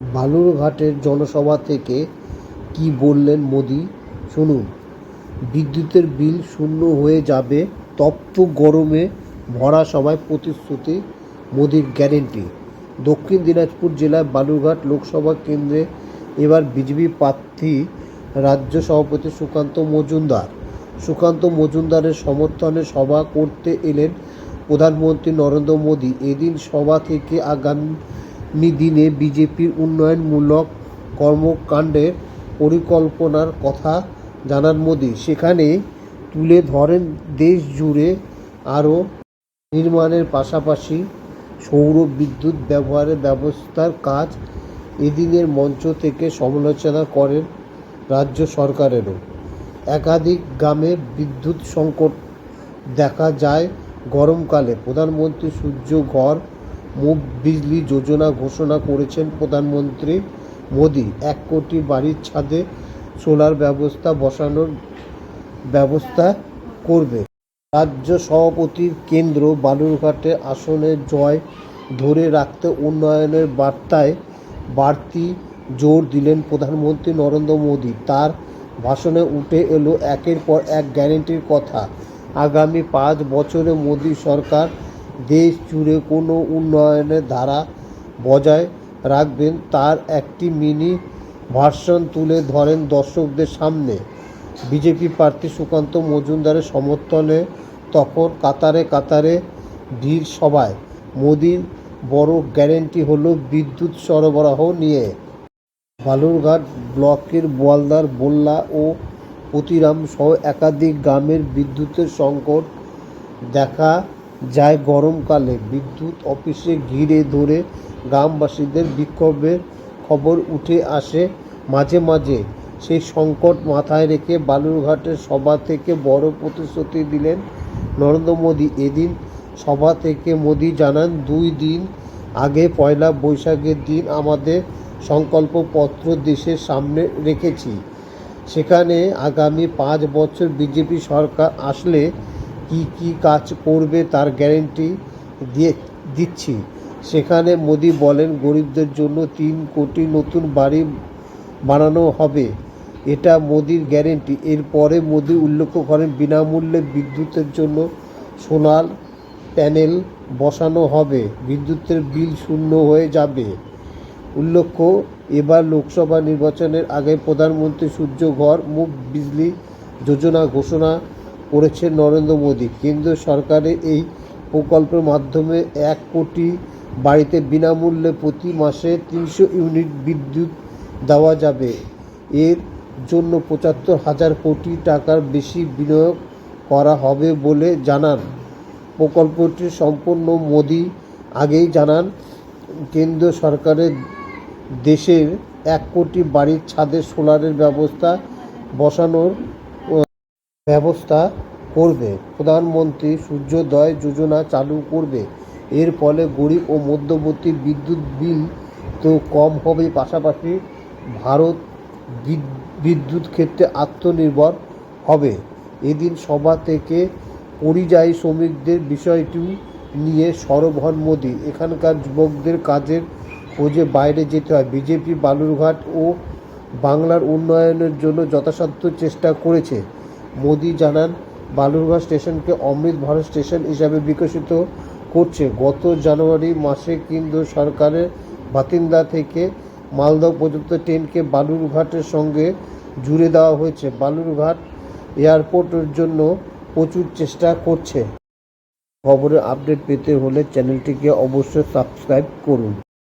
বালুরঘাটের জনসভা থেকে কী বললেন মোদি? শুনুন, বিদ্যুতের বিল শূন্য হয়ে যাবে, তপ্ত গরমে ভরা সভায় প্রতিশ্রুতি মোদির গ্যারেন্টি। দক্ষিণ দিনাজপুর জেলার বালুরঘাট লোকসভা কেন্দ্রে এবার বিজেপি প্রার্থী রাজ্য সভাপতি সুকান্ত মজুমদার। সুকান্ত মজুমদারের সমর্থনে সভা করতে এলেন প্রধানমন্ত্রী নরেন্দ্র মোদী। এদিন সভা থেকে আগামী দিনে বিজেপির উন্নয়নমূলক কর্মকাণ্ডের পরিকল্পনার কথা জানান মোদী। সেখানে তুলে ধরেন দেশ জুড়ে আরও নির্মাণের পাশাপাশি সৌর বিদ্যুৎ ব্যবহারের ব্যবস্থার কাজ এদিনের মঞ্চ থেকে সমালোচনা করেন রাজ্য সরকারেরও। একাধিক গ্রামে বিদ্যুৎ সংকট দেখা যায় গরমকালে। প্রধানমন্ত্রী সূর্য ঘর মুফ বিজলি যোজনা ঘোষণা করেছেন প্রধানমন্ত্রী মোদি। এক কোটি বাড়ির ছাদে সোলার ব্যবস্থা বসানোর ব্যবস্থা করবে। রাজ্য সভাপতির কেন্দ্র বালুরঘাটে আসনের জয় ধরে রাখতে উন্নয়নের বার্তায় বাড়তি জোর দিলেন প্রধানমন্ত্রী নরেন্দ্র মোদী। তার ভাষণে উঠে এলো একের পর এক গ্যারেন্টির কথা। আগামী পাঁচ বছরে মোদী সরকার দেশ জুড়ে কোনো উন্নয়নের ধারা বজায় রাখবেন, তার একটি মিনি ভার্সন তুলে ধরেন দর্শকদের সামনে। বিজেপি প্রার্থী সুকান্ত মজুমদারের সমর্থনে তখন কাতারে কাতারে ভিড় সভায়। মোদির বড় গ্যারেন্টি হলো বিদ্যুৎ সরবরাহ নিয়ে। বালুরঘাট ব্লকের বোয়ালদার বল্লা ও প্রতিরাম সহ একাধিক গ্রামের বিদ্যুতের সংকট দেখা যায় গরমকালে। বিদ্যুৎ অফিসে ঘিরে ধরে গ্রামবাসীদের বিক্ষোভের খবর উঠে আসে মাঝে মাঝে। সেই সংকট মাথায় রেখে বালুরঘাটের সভা থেকে বড় প্রতিশ্রুতি দিলেন নরেন্দ্র মোদী। এদিন সভা থেকে মোদী জানান, দুই দিন আগে পয়লা বৈশাখের দিন আমাদের সংকল্পপত্র দেশের সামনে রেখেছি। সেখানে আগামী পাঁচ বছর বিজেপি সরকার আসলে কি কি কাজ করবে তার গ্যারেন্টি দিয়ে দিচ্ছি। সেখানে মোদি বলেন, গরিবদের জন্য তিন কোটি নতুন বাড়ি বানানো হবে। এটা মোদির গ্যারেন্টি এরপরে মোদি উল্লেখ করেন, বিনামূল্যে বিদ্যুতের জন্য সোনার প্যানেল বসানো হবে। বিদ্যুতের বিল শূন্য হয়ে যাবে। উল্লেখ্য, এবার লোকসভা নির্বাচনের আগে প্রধানমন্ত্রী সূর্য ঘর মুখ বিজলি যোজনা ঘোষণা করেছেন নরেন্দ্র মোদী। কেন্দ্র সরকারের এই প্রকল্পের মাধ্যমে এক কোটি বাড়িতে বিনামূল্যে প্রতি মাসে তিনশো ইউনিট বিদ্যুৎ দেওয়া যাবে। এর জন্য পঁচাত্তর হাজার কোটি টাকার বেশি বিনিয়োগ করা হবে বলে জানান। প্রকল্পটি সম্পূর্ণ মোদি আগেই জানান। কেন্দ্র সরকারের দেশের এক কোটি বাড়ির ছাদে সোলারের ব্যবস্থা বসানোর ব্যবস্থা করবে। প্রধানমন্ত্রী সূর্যোদয় যোজনা চালু করবে। এর ফলে গরিব ও মধ্যবর্তী বিদ্যুৎ বিল তো কম হবে পাশাপাশি ভারত বিদ্যুৎ ক্ষেত্রে আত্মনির্ভর হবে। এদিন সভা থেকে পরিযায়ী শ্রমিকদের বিষয়টি নিয়ে সরব হন মোদী। এখানকার যুবকদের কাজের খোঁজে বাইরে যেতে হয়। বিজেপি বালুরঘাট ও বাংলার উন্নয়নের জন্য যথাসাধ্য চেষ্টা করেছে। মোদী জানান, বালুরঘাট স্টেশনকে অমৃত ভারত স্টেশন হিসাবে বিকশিত করছে। গত জানুয়ারি মাসে কেন্দ্র সরকারের বাতিন্দা থেকে মালদহ পর্যন্ত ট্রেনকে বালুরঘাটের সঙ্গে জুড়ে দেওয়া হয়েছে। বালুরঘাট এয়ারপোর্টের জন্য প্রচুর চেষ্টা করছে। খবরের আপডেট পেতে হলে চ্যানেলটিকে অবশ্যই সাবস্ক্রাইব করুন।